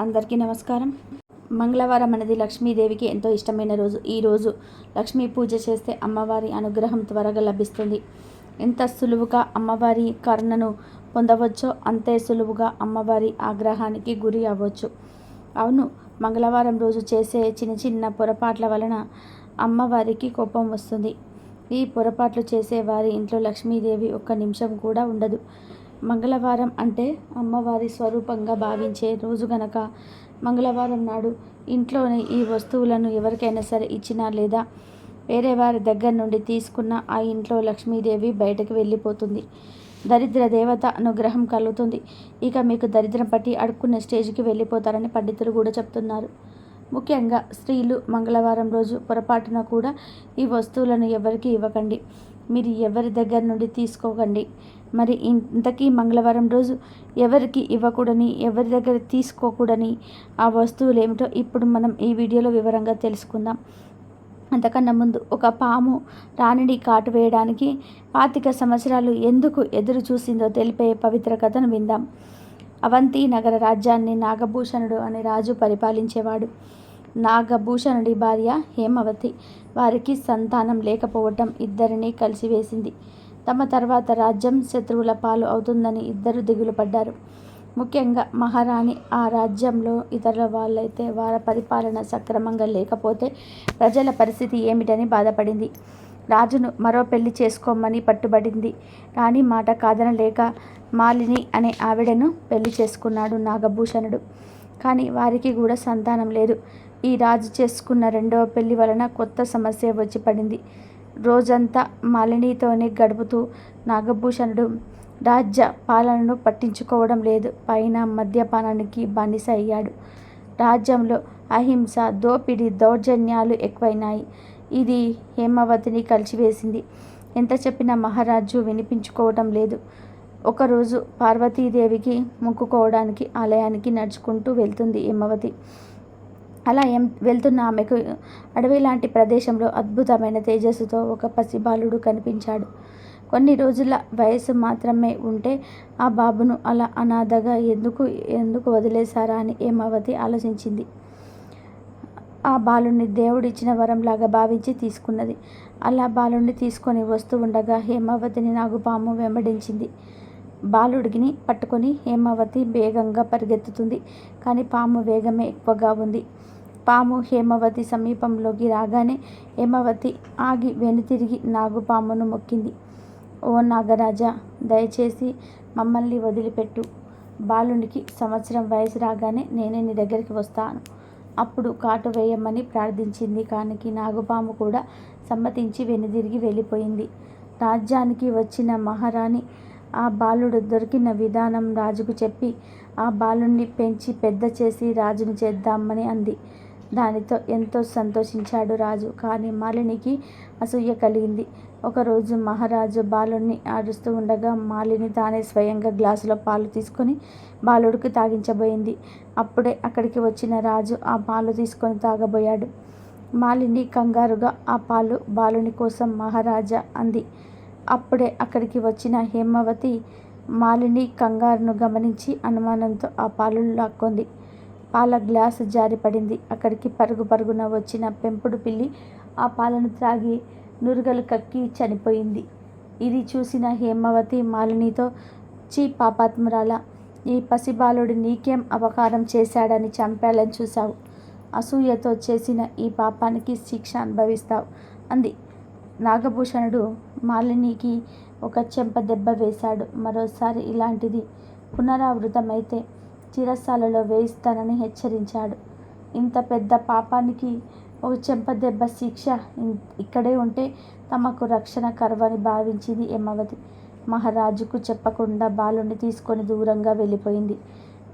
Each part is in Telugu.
అందరికీ నమస్కారం. మంగళవారం అనేది లక్ష్మీదేవికి ఎంతో ఇష్టమైన రోజు. ఈ రోజు లక్ష్మీ పూజ చేస్తే అమ్మవారి అనుగ్రహం త్వరగా లభిస్తుంది. ఎంత సులువుగా అమ్మవారి కరుణను పొందవచ్చో అంతే సులువుగా అమ్మవారి ఆగ్రహానికి గురి అవ్వచ్చు. అవును మంగళవారం రోజు చేసే చిన్న చిన్న పొరపాట్ల వలన అమ్మవారికి కోపం వస్తుంది. ఈ పొరపాట్లు చేసే వారి ఇంట్లో లక్ష్మీదేవి ఒక్క నిమిషం కూడా ఉండదు. మంగళవారం అంటే అమ్మవారి స్వరూపంగా భావించే రోజు గనక మంగళవారం నాడు ఇంట్లోని ఈ వస్తువులను ఎవరికైనా సరే ఇచ్చినా లేదా వేరే వారి దగ్గర నుండి తీసుకున్న ఆ ఇంట్లో లక్ష్మీదేవి బయటకు వెళ్ళిపోతుంది. దరిద్ర దేవత అనుగ్రహం కలుగుతుంది. ఇక మీకు దరిద్రం పట్టి అడుక్కునే స్టేజ్కి వెళ్ళిపోతారని పండితులు కూడా చెప్తున్నారు. ముఖ్యంగా స్త్రీలు మంగళవారం రోజు పొరపాటున కూడా ఈ వస్తువులను ఎవరికి ఇవ్వకండి. మీరు ఎవరి దగ్గర నుండి తీసుకోకండి. మరి ఇంతకీ మంగళవారం రోజు ఎవరికి ఇవ్వకూడని ఎవరి దగ్గర తీసుకోకూడని ఆ వస్తువులు ఏమిటో ఇప్పుడు మనం ఈ వీడియోలో వివరంగా తెలుసుకుందాం. అంతకన్నా ముందు ఒక పాము రాణిని కాటు వేయడానికి పాతిక సంవత్సరాలు ఎందుకు ఎదురు చూసిందో తెలిపే పవిత్ర కథను విందాం. అవంతి నగర రాజ్యాన్ని నాగభూషణుడు అనే రాజు పరిపాలించేవాడు. నాగభూషణుడి భార్య హేమవతి వారికి సంతానం లేకపోవటం ఇద్దరిని కలిసివేసింది. తమ తర్వాత రాజ్యం శత్రువుల పాలు అవుతుందని ఇద్దరు దిగులు పడ్డారు. ముఖ్యంగా మహారాణి ఆ రాజ్యంలో ఇతరుల వాళ్ళైతే వారి పరిపాలన సక్రమంగా లేకపోతే ప్రజల పరిస్థితి ఏమిటని బాధపడింది. రాజును మరో పెళ్ళి చేసుకోమని పట్టుబడింది. రాణి మాట కాదనలేక మాలిని అనే ఆవిడను పెళ్ళి చేసుకున్నాడు నాగభూషణుడు. కానీ వారికి కూడా సంతానం లేదు. ఈ రాజు చేసుకున్న రెండవ పెళ్ళి వలన కొత్త సమస్య వచ్చి పడింది. రోజంతా మాలినితోనే గడుపుతూ నాగభూషణుడు రాజ్య పాలనను పట్టించుకోవడం లేదు. పైన మద్యపానానికి బానిస అయ్యాడు. రాజ్యంలో అహింస దోపిడీ దౌర్జన్యాలు ఎక్కువైనాయి. ఇది హేమవతిని కలిసివేసింది. ఎంత చెప్పినా మహారాజు వినిపించుకోవటం లేదు. ఒకరోజు పార్వతీదేవికి మొక్కుకోవడానికి ఆలయానికి నడుచుకుంటూ వెళ్తుంది హేమవతి. అలా ఎం వెళ్తున్న ఆమెకు అడవి లాంటి ప్రదేశంలో అద్భుతమైన తేజస్సుతో ఒక పసిబాలుడు కనిపించాడు. కొన్ని రోజుల వయసు మాత్రమే ఉంటే ఆ బాబును అలా అనాథగా ఎందుకు ఎందుకు వదిలేశారా అని హేమావతి ఆలోచించింది. ఆ బాలుని దేవుడిచ్చిన వరంలాగా భావించి తీసుకున్నది. అలా బాలుని తీసుకొని వస్తూ ఉండగా హేమావతిని నాగుపాము వెంబడించింది. బాలుడిని పట్టుకొని హేమావతి వేగంగా పరిగెత్తుతుంది. కానీ పాము వేగమే ఎక్కువగా ఉంది. పాము హేమవతి సమీపంలోకి రాగానే హేమవతి ఆగి వెనుతిరిగి నాగుపామును మొక్కింది. ఓ నాగరాజా దయచేసి మమ్మల్ని వదిలిపెట్టు. బాలునికి సంవత్సరం వయసు రాగానే నేనే నీ దగ్గరికి వస్తాను. అప్పుడు కాటు వేయమని ప్రార్థించింది. కానీ నాగుపాము కూడా సమ్మతించి వెనుదిరిగి వెళ్ళిపోయింది. రాజ్యానికి వచ్చిన మహారాణి ఆ బాలుడు దొరికిన విధానం రాజుకు చెప్పి ఆ బాలుణ్ణి పెంచి పెద్ద చేసి రాజును చేద్దామని అంది. దానితో ఎంతో సంతోషించాడు రాజు. కానీ మాలినికి అసూయ కలిగింది. ఒకరోజు మహారాజు బాలుడిని ఆడుస్తూ ఉండగా మాలిని తానే స్వయంగా గ్లాసులో పాలు తీసుకొని బాలుడికి తాగించబోయింది. అప్పుడే అక్కడికి వచ్చిన రాజు ఆ పాలు తీసుకొని తాగబోయాడు. మాలిని కంగారుగా ఆ పాలు బాలుని కోసం మహారాజా అంది. అప్పుడే అక్కడికి వచ్చిన హేమవతి మాలిని కంగారును గమనించి అనుమానంతో ఆ పాలు లాక్కొంది. పాల గ్లాసు జారిపడింది అక్కడికి పరుగు పరుగున వచ్చిన పెంపుడు పిల్లి ఆ పాలను త్రాగి నురుగలు కక్కి చనిపోయింది. ఇది చూసిన హేమవతి మాలినితో చీ పాపాత్మురాల ఈ పసిబాలుడు నీకేం అపకారం చేశాడని చంపాలని చూశావు. అసూయతో చేసిన ఈ పాపానికి శిక్ష అనుభవిస్తావు అంది. నాగభూషణుడు మాలినికి ఒక చెంప దెబ్బ వేశాడు. మరోసారి ఇలాంటిది పునరావృతమైతే చిరస్సాలలో వేయిస్తానని హెచ్చరించాడు. ఇంత పెద్ద పాపానికి ఓ చెంపదెబ్బ శిక్ష ఇక్కడే ఉంటే తమకు రక్షణ కర్వని భావించింది యమవతి. మహారాజుకు చెప్పకుండా బాలుని తీసుకొని దూరంగా వెళ్ళిపోయింది.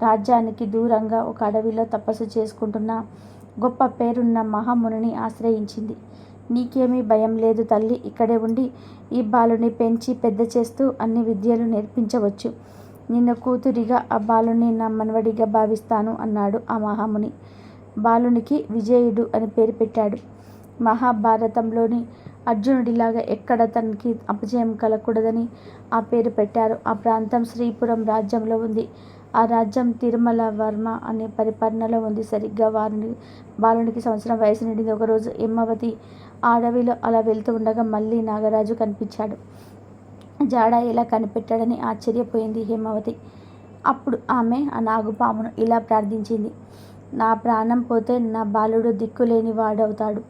రాజ్యానికి దూరంగా ఒక అడవిలో తపస్సు చేసుకుంటున్న గొప్ప పేరున్న మహామునిని ఆశ్రయించింది. నీకేమీ భయం లేదు తల్లి ఇక్కడే ఉండి ఈ బాలుని పెంచి పెద్ద చేస్తూ అన్ని విద్యలు నేర్పించవచ్చు. నిన్ను కూతురిగా ఆ బాలుని నా మనవడిగా భావిస్తాను అన్నాడు ఆ మహాముని బాలునికి విజయుడు అని పేరు పెట్టాడు మహాభారతంలోని అర్జునుడిలాగా ఎక్కడ తనకి అపజయం కలగకూడదని ఆ పేరు పెట్టారు ఆ ప్రాంతం శ్రీపురం రాజ్యంలో ఉంది ఆ రాజ్యం తిరుమల వర్మ అనే పరిపాలనలో ఉంది. సరిగ్గా వారుని బాలునికి సంవత్సరం వయసు నిండింది. ఒకరోజు హిమ్మవతి అడవిలో అలా వెళ్తూ ఉండగా మళ్ళీ నాగరాజు కనిపించాడు. జాడ ఎలా కనిపెట్టాడని ఆశ్చర్యపోయింది హేమవతి. అప్పుడు ఆమె ఆ నాగుపామును ఇలా ప్రార్థించింది. నా ప్రాణం పోతే నా బాలుడు దిక్కులేని వాడవుతాడు.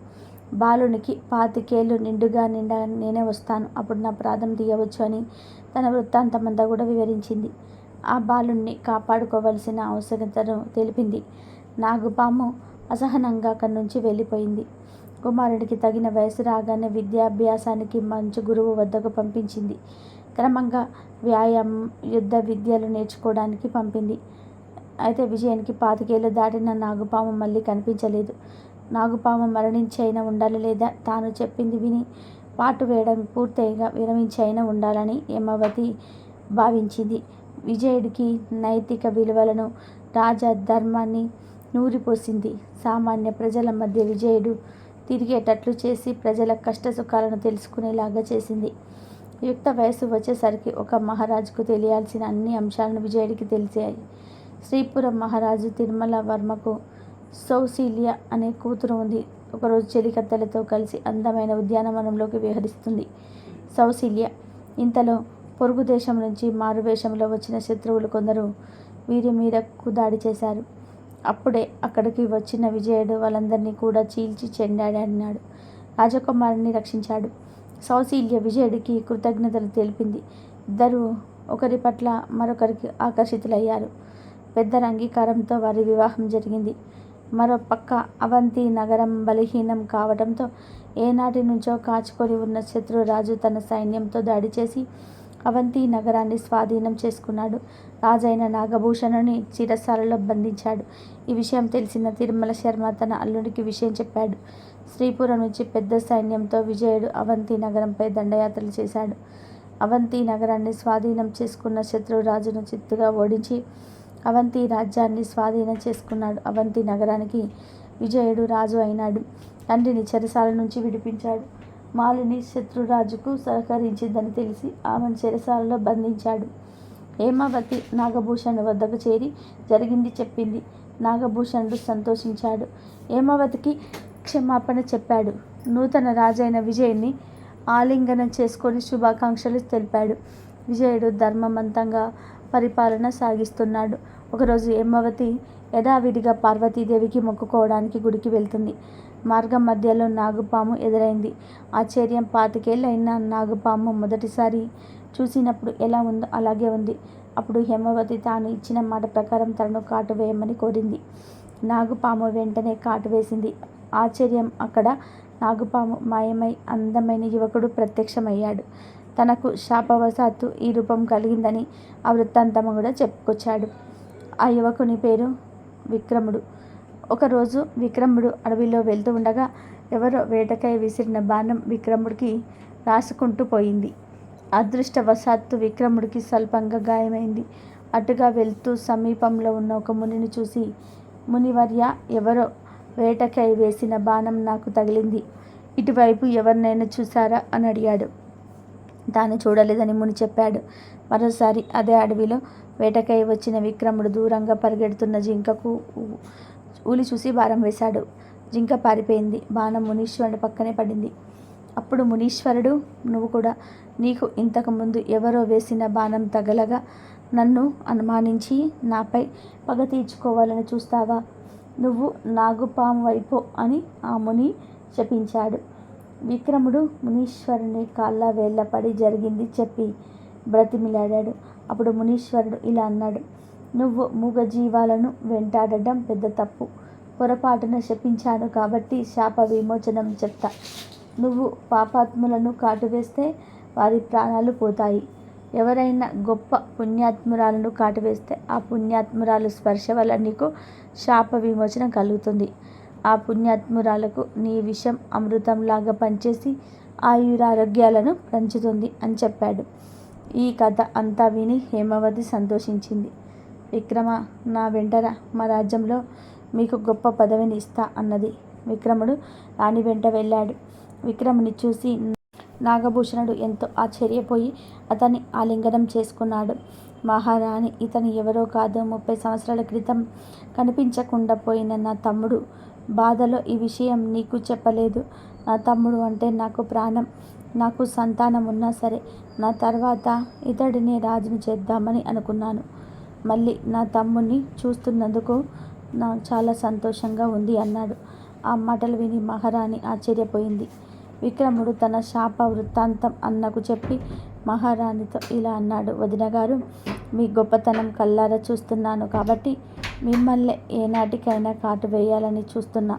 బాలునికి పాతికేళ్ళు నిండుగా నిండా నేనే వస్తాను. అప్పుడు నా ప్రాణం తీయవచ్చు అని తన వృత్తాంతమంతా కూడా వివరించింది. ఆ బాలుణ్ణి కాపాడుకోవలసిన అవసరతను తెలిపింది. నాగుపాము అసహనంగా అక్కడి నుంచి వెళ్ళిపోయింది. కుమారుడికి తగిన వయసు రాగానే విద్యాభ్యాసానికి మంచి గురువు వద్దకు పంపించింది. క్రమంగా వ్యాయామం, యుద్ధ విద్యలు నేర్చుకోవడానికి పంపింది. అయితే విజయానికి పాతికేళ్ళు దాటిన నాగుపాము మళ్ళీ కనిపించలేదు. నాగుపాము మరణించి అయినా ఉండాలి లేదా తాను చెప్పింది విని పాటు వేయడం పూర్తిగా విరమించి అయినా ఉండాలని హేమవతి భావించింది. విజయుడికి నైతిక విలువలను, రాజధర్మాన్ని నూరిపోసింది. సామాన్య ప్రజల మధ్య విజయుడు తిరిగేటట్లు చేసి ప్రజల కష్టసుఖాలను తెలుసుకునేలాగా చేసింది. యుక్త వయస్సు వచ్చేసరికి ఒక మహారాజుకు తెలియాల్సిన అన్ని అంశాలను విజయుడికి తెలిసాయి. శ్రీపురం మహారాజు తిరుమల వర్మకు సౌశీల్య అనే కూతురు ఉంది. ఒకరోజు చెలికత్తెలతో కలిసి అందమైన ఉద్యానవనంలోకి విహరిస్తుంది సౌశీల్య. ఇంతలో పొరుగు దేశం నుంచి మారువేషంలో వచ్చిన శత్రువులు కొందరు వీరి మీదకు దాడి చేశారు. అప్పుడే అక్కడికి వచ్చిన విజయుడు వాళ్ళందరినీ కూడా చీల్చి చెండాడన్నాడు రాజకుమారుని రక్షించాడు. సౌశీల్య విజయుడికి కృతజ్ఞతలు తెలిపింది. ఇద్దరు ఒకరి పట్ల మరొకరికి ఆకర్షితులయ్యారు. పెద్దల అంగీకారంతో వారి వివాహం జరిగింది. మరో పక్క అవంతి నగరం బలహీనం కావడంతో ఏనాటి నుంచో కాచుకొని ఉన్న శత్రురాజు తన సైన్యంతో దాడి చేసి అవంతి నగరాన్ని స్వాధీనం చేసుకున్నాడు. రాజైన నాగభూషణుని చిరసాలలో బంధించాడు. ఈ విషయం తెలిసిన తిరుమల శర్మ తన అల్లుడికి విషయం చెప్పాడు. శ్రీపురం నుంచి పెద్ద సైన్యంతో విజయుడు అవంతి నగరంపై దండయాత్రలు చేశాడు. అవంతి నగరాన్ని స్వాధీనం చేసుకున్న శత్రురాజును చిత్తుగా ఓడించి అవంతి రాజ్యాన్ని స్వాధీనం చేసుకున్నాడు. అవంతి నగరానికి విజయుడు రాజు అయినాడు. తండ్రిని చెరసాల నుంచి విడిపించాడు. మాలిని శత్రురాజుకు సహకరించిందని తెలిసి ఆమెను చెరసాలలో బంధించాడు. హేమావతి నాగభూషణ్ వద్దకు చేరి జరిగింది చెప్పింది. నాగభూషణుడు సంతోషించాడు. హేమావతికి క్షమాపణ చెప్పాడు. నూతన రాజైన విజయ్ని ఆలింగనం చేసుకొని శుభాకాంక్షలు తెలిపాడు. విజయుడు ధర్మమంతంగా పరిపాలన సాగిస్తున్నాడు. ఒకరోజు హేమవతి యథావిధిగా పార్వతీదేవికి మొక్కుకోవడానికి గుడికి వెళ్తుంది. మార్గం మధ్యలో నాగుపాము ఎదురైంది. ఆశ్చర్యం పాతికేళ్ళైన నాగుపాము మొదటిసారి చూసినప్పుడు ఎలా ఉందో అలాగే ఉంది. అప్పుడు హేమవతి తాను ఇచ్చిన మాట ప్రకారం తనను కాటు వేయమని కోరింది. నాగుపాము వెంటనే కాటు వేసింది. ఆశ్చర్యం అక్కడ నాగుపాము మాయమై అందమైన యువకుడు ప్రత్యక్షమయ్యాడు. తనకు శాపవశాత్తు ఈ రూపం కలిగిందని ఆ వృత్తాంతము కూడా చెప్పుకొచ్చాడు. ఆ యువకుని పేరు విక్రముడు. ఒకరోజు విక్రముడు అడవిలో వెళ్తూ ఉండగా ఎవరో వేటకై విసిరిన బాణం విక్రముడికి రాసుకుంటూ పోయింది. అదృష్టవశాత్తు విక్రముడికి స్వల్పంగా గాయమైంది. అటుగా వెళ్తూ సమీపంలో ఉన్న ఒక మునిని చూసి మునివర్య ఎవరో వేటకై వేసిన బాణం నాకు తగిలింది. ఇటువైపు ఎవరినైనా చూశారా? అని అడిగాడు. తాను చూడలేదని ముని చెప్పాడు. మరోసారి అదే అడవిలో వేటకై వచ్చిన విక్రముడు దూరంగా పరిగెడుతున్న జింకకు ఊలి చూసి బాణం వేశాడు. జింక పారిపోయింది. బాణం మునీశ్వరుడు పక్కనే పడింది. అప్పుడు మునీశ్వరుడు నువ్వు కూడా నీకు ఇంతకుముందు ఎవరో వేసిన బాణం తగలగా నన్ను అనుమానించి నాపై పగ తీర్చుకోవాలని చూస్తావా? నువ్వు నాగుపామువైపో అని ఆ ముని శపించాడు. విక్రముడు మునీశ్వరుని కాళ్ళ వేళ్ళ పడి జరిగింది చెప్పి బ్రతిమిలాడాడు. అప్పుడు మునీశ్వరుడు ఇలా అన్నాడు. నువ్వు మూగజీవాలను వెంటాడడం పెద్ద తప్పు. పొరపాటున శపించాను కాబట్టి శాప విమోచనం చెప్తా. నువ్వు పాపాత్ములను కాటువేస్తే వారి ప్రాణాలు పోతాయి. ఎవరైనా గొప్ప పుణ్యాత్మురాలను కాటువేస్తే ఆ పుణ్యాత్మురాలు స్పర్శ వల్ల నీకు శాప విమోచనం కలుగుతుంది. ఆ పుణ్యాత్మురాలకు నీ విషం అమృతంలాగా పనిచేసి ఆయురారోగ్యాలను పంచుతుంది అని చెప్పాడు. ఈ కథ అంతా విని హేమవతి సంతోషించింది. విక్రమ నా వెంటరా మా రాజ్యంలో మీకు గొప్ప పదవిని ఇస్తా అన్నది. విక్రముడు రాణి వెంట వెళ్ళాడు. విక్రముని చూసి నాగభూషణుడు ఎంతో ఆశ్చర్యపోయి అతన్ని ఆలింగనం చేసుకున్నాడు. మహారాణి ఇతను ఎవరో కాదు ముప్పై సంవత్సరాల క్రితం కనిపించకుండా పోయిన నా తమ్ముడు బాధలో ఈ విషయం నీకు చెప్పలేదు నా తమ్ముడు అంటే నాకు ప్రాణం నాకు సంతానం ఉన్నా సరే నా తర్వాత ఇతడిని రాజుని చేద్దామని అనుకున్నాను. మళ్ళీ నా తమ్ముణ్ణి చూస్తున్నందుకు నాకు చాలా సంతోషంగా ఉంది అన్నాడు. ఆ మాటలు విని మహారాణి ఆశ్చర్యపోయింది. విక్రముడు తన శాప వృత్తాంతం అన్నకు చెప్పి మహారాణితో ఇలా అన్నాడు. వదిన గారు మీ గొప్పతనం కల్లారా చూస్తున్నాను కాబట్టి మిమ్మల్ని ఏనాటికైనా కాటు వేయాలని చూస్తున్నా.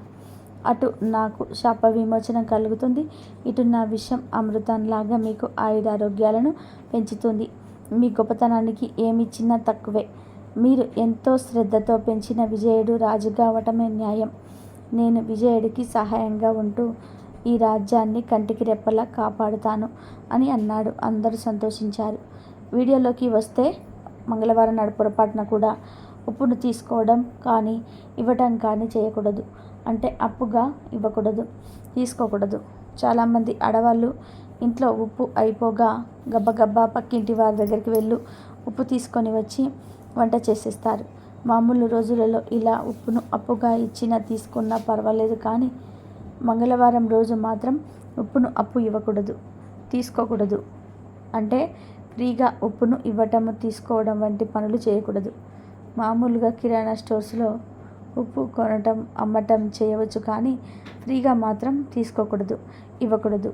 అటు నాకు శాప విమోచనం కలుగుతుంది ఇటు నా విషం అమృతంలాగా మీకు ఆయుధారోగ్యాలను పెంచుతుంది. మీ గొప్పతనానికి ఏమిచ్చినా తక్కువే. మీరు ఎంతో శ్రద్ధతో పెంచిన విజయుడు రాజు కావటమే న్యాయం. నేను విజయుడికి సహాయంగా ఉంటూ ఈ రాజ్యాన్ని కంటికి రెప్పలా కాపాడుతాను అని అన్నాడు. అందరూ సంతోషించారు. వీడియోలోకి వస్తే మంగళవారం నాడు పొరపాటున కూడా ఉప్పును తీసుకోవడం కానీ ఇవ్వటం కానీ చేయకూడదు. అంటే అప్పుగా ఇవ్వకూడదు తీసుకోకూడదు. చాలామంది ఆడవాళ్ళు ఇంట్లో ఉప్పు అయిపోగా గబ్బగబ్బా పక్కింటి వారి దగ్గరికి వెళ్ళు ఉప్పు తీసుకొని వచ్చి వంట చేసేస్తారు. మామూలు రోజులలో ఇలా ఉప్పును అప్పుగా ఇచ్చినా తీసుకున్నా పర్వాలేదు కానీ మంగళవారం రోజు మాత్రం ఉప్పును అప్పు ఇవ్వకూడదు తీసుకోకూడదు. అంటే ఫ్రీగా ఉప్పును ఇవ్వటము తీసుకోవడం వంటి పనులు చేయకూడదు. మామూలుగా కిరాణా స్టోర్స్లో ఉప్పు కొనటం అమ్మటం చేయవచ్చు కానీ ఫ్రీగా మాత్రం తీసుకోకూడదు ఇవ్వకూడదు.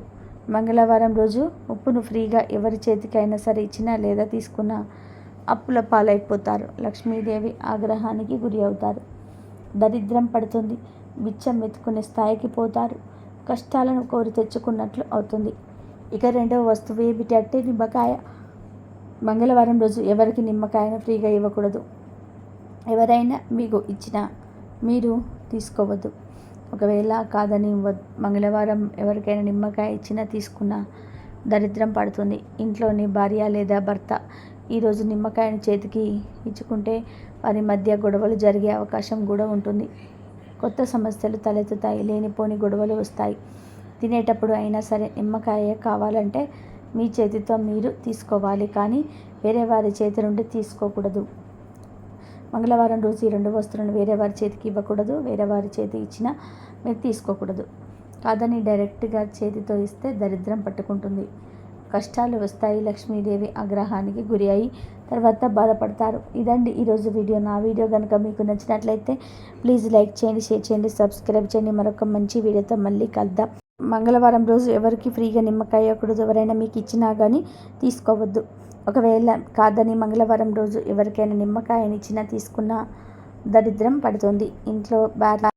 మంగళవారం రోజు ఉప్పును ఫ్రీగా ఎవరి చేతికైనా సరే ఇచ్చినా లేదా తీసుకున్నా అప్పుల పాలైపోతారు. లక్ష్మీదేవి ఆగ్రహానికి గురి అవుతారు. దరిద్రం పడుతుంది. బిచ్చం ఎత్తుకునే స్థాయికి పోతారు. కష్టాలను కోరి తెచ్చుకున్నట్లు అవుతుంది. ఇక రెండవ వస్తువు ఏమిటంటే నిమ్మకాయ. మంగళవారం రోజు ఎవరికి నిమ్మకాయను ఫ్రీగా ఇవ్వకూడదు. ఎవరైనా మీకు ఇచ్చిన మీరు తీసుకోవద్దు. ఒకవేళ కాదని మంగళవారం ఎవరికైనా నిమ్మకాయ ఇచ్చినా తీసుకున్నా దరిద్రం పడుతుంది. ఇంట్లోని భార్య లేదా భర్త ఈరోజు నిమ్మకాయని చేతికి ఇచ్చుకుంటే వారి మధ్య గొడవలు జరిగే అవకాశం కూడా ఉంటుంది. కొత్త సమస్యలు తలెత్తుతాయి లేనిపోని గొడవలు వస్తాయి. తినేటప్పుడు అయినా సరే నిమ్మకాయ కావాలంటే మీ చేతితో మీరు తీసుకోవాలి కానీ వేరే వారి చేతి నుండి తీసుకోకూడదు. మంగళవారం రోజు ఈ రెండు వస్తువులను వేరే వారి చేతికి ఇవ్వకూడదు వేరే వారి చేతి ఇచ్చినా మీరు తీసుకోకూడదు. కాదని డైరెక్ట్గా చేతితో ఇస్తే దరిద్రం పట్టుకుంటుంది. కష్టాలు వస్తాయి లక్ష్మీదేవి ఆగ్రహానికి గురి అయి తర్వాత బాధపడతారు. ఇదండి ఈరోజు వీడియో. నా వీడియో కనుక మీకు నచ్చినట్లయితే ప్లీజ్ లైక్ చేయండి షేర్ చేయండి సబ్స్క్రైబ్ చేయండి. మరొక మంచి వీడియోతో మళ్ళీ కలుద్దాం. మంగళవారం రోజు ఎవరికి ఫ్రీగా నిమ్మకాయ ఒకడు ఎవరైనా మీకు ఇచ్చినా కానీ తీసుకోవద్దు. ఒకవేళ కాదని మంగళవారం రోజు ఎవరికైనా నిమ్మకాయని ఇచ్చినా తీసుకున్న దరిద్రం పడుతుంది. ఇంట్లో బ్యాడ్